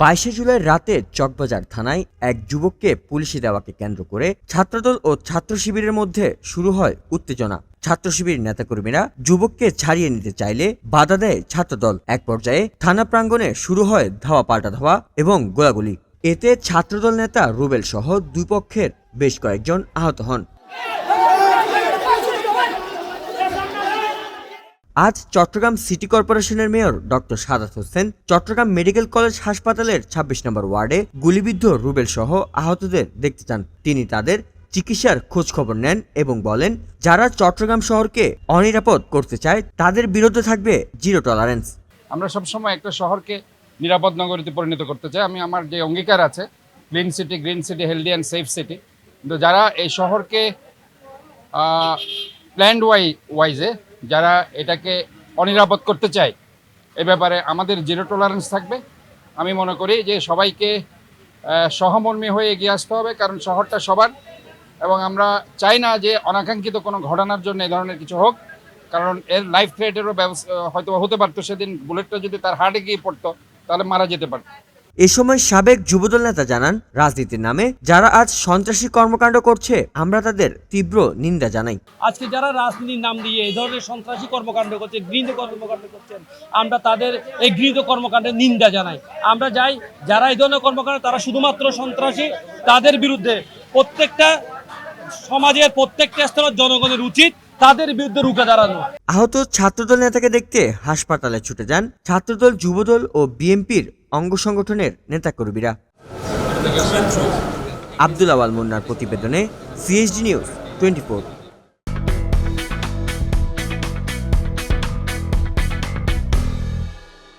বাইশে জুলাই রাতে চকবাজার থানায় এক যুবককে পুলিশে দেওয়াকে কেন্দ্র করে ছাত্রদল ও ছাত্র শিবিরের মধ্যে শুরু হয় উত্তেজনা। ছাত্র শিবির নেতাকর্মীরা যুবককে ছাড়িয়ে নিতে চাইলে বাধা দেয় ছাত্রদল। এক পর্যায়ে থানা প্রাঙ্গণে শুরু হয় ধাওয়া পাল্টা ধাওয়া এবং গোলাগুলি। এতে ছাত্রদল নেতা রুবেল সহ দুই পক্ষের বেশ কয়েকজন আহত হন। আজ চট্টগ্রাম সিটি কর্পোরেশনের mayor doctor Sadat Hossain Chittagong medical college হাসপাতালের ২৬ নম্বর ওয়ার্ডে গুলিবিদ্ধ রুবেল সহ আহতদের দেখতে চান। তিনি তাদের চিকিৎসার খোঁজ খবর নেন এবং বলেন, যারা চট্টগ্রাম শহরকে অনিরাপদ করতে চায়, তাদের বিরুদ্ধে থাকবে জিরো টলারেন্স। আমরা সবসময় একটা শহরকে নিরাপদ নগরীতে পরিণত করতে চাই। আমি আমার যে অঙ্গীকার আছে clean city green city healthy and safe city কিন্তু যারা এই শহরকে প্ল্যান্ড ওয়াই ওয়াইজে যারা এটাকে অনিরাপদ করতে চায়, এ ব্যাপারে আমাদের জিরো টলারেন্স থাকবে। আমি মনে করি যে সবাইকে সহমর্মী হয়ে এগিয়ে আসতে হবে, কারণ শহরটা সবার। এবং আমরা চাই না যে অনাকাঙ্ক্ষিত কোনো ঘটনার জন্য এ ধরনের কিছু হোক, কারণ এর লাইফ থ্রেটেরও ব্যবস্থা হয়তো হতে পারতো সেদিন বুলেটটা যদি তার হার্টে গিয়ে পড়তো, তাহলে মারা যেতে পারতো। এ সময় সাবেক যুবদল নেতা জানান রাজনীতির নামে যারা আজ সন্ত্রাসী কর্মকাণ্ড করছে আমরা তাদের তীব্র নিন্দা জানাই। আজকে যারা রাজনীতির নাম দিয়ে এই ধরনের সন্ত্রাসী কর্মকাণ্ড করছে গৃহীত কর্মকাণ্ড করছেন আমরা তাদের এই গৃহীত কর্মকাণ্ডের নিন্দা জানাই। আমরা যাই যারা এই ধরনের কর্মকাণ্ড তারা শুধুমাত্র সন্ত্রাসী তাদের বিরুদ্ধে প্রত্যেকটা সমাজের প্রত্যেকটা স্তরের জনগণের উচিত তাদের বিরুদ্ধে রুখে দাঁড়ানো। আহত ছাত্রদল নেতাকে দেখতে হাসপাতালে ছুটে যান। ছাত্রদল যুবদল ও বিএনপির অঙ্গ সংগঠনের নেতাকর্মীরা। আব্দুল আওয়াল মুন্নার প্রতিবেদনে সিএসডি নিউজ টোয়েন্টি